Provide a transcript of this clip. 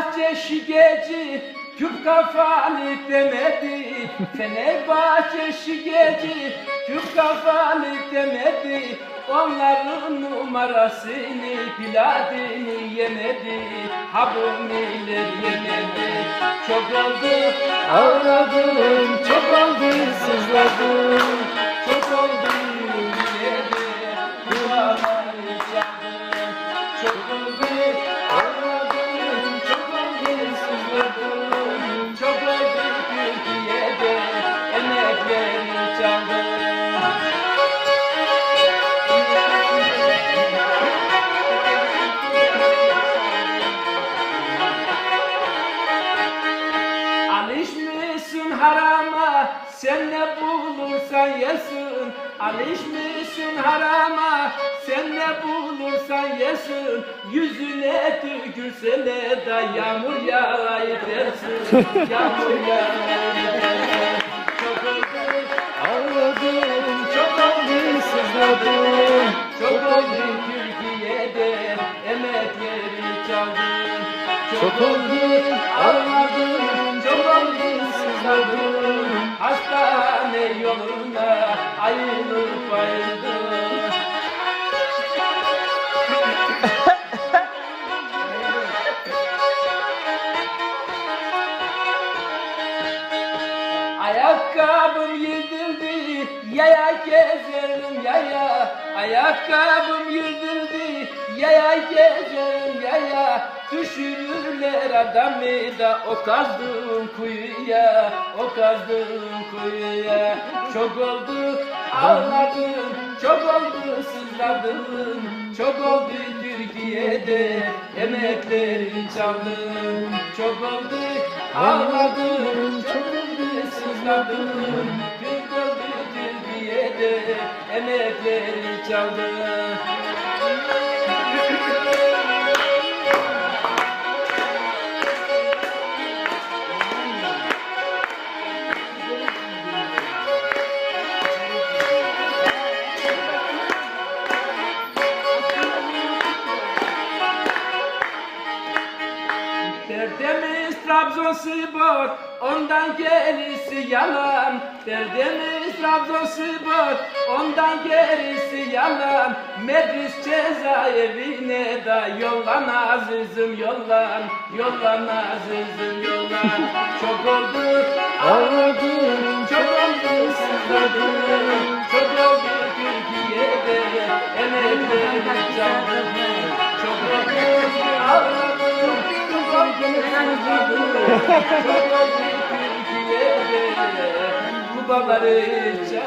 Fenerbahçe şikeci Küp kafalı demedi. Fenerbahçe şikeci Küp kafalı demedi. Onların numarasını Piladini yemedi. Ha bu millet yemedi. Çok oldu ağladım Çok oldu sızladım. Çok oldu yedi Duvarları çaldım. Çok oldu bulursan yesin Alışmışsın harama sen ne bulursan yesin Yüzüne tükürseler da yağmur yağayı dersin Yağmur yağayı dersin Çok oldu ağladım çok oldu sızladım Çok oldu Türkiye'de emekleri çaldım çok oldu ağladım, çok oldu sızladım Hastane ayrılıp ayrıldım Ayakkabım yırtıldı, yaya gezerim yaya. Ayakkabım yırtıldı, yaya gezerim yaya. Düşürürler adamı da o kazdığım kuyuya O kazdığım kuyuya. Çok oldu ağladım, çok oldu sızladım. Çok oldu Türkiye'de emekleri çaldım. Çok oldu ağladım, çok oldu sızladım. Türk oldu Türkiye'de emekleri çaldım Trabzonspor, ondan gerisi yalan. Derdemiz Trabzonspor, ondan gerisi yalan. Medris cezaevine da yollan azizim yollan. Yollan azizim yollan. Çok oldu ağladım, çok oldu sızladım. Çok oldu Türkiye'de emekleri çaldım. Çok oldu ağladım, çok oldu sızladım. Çok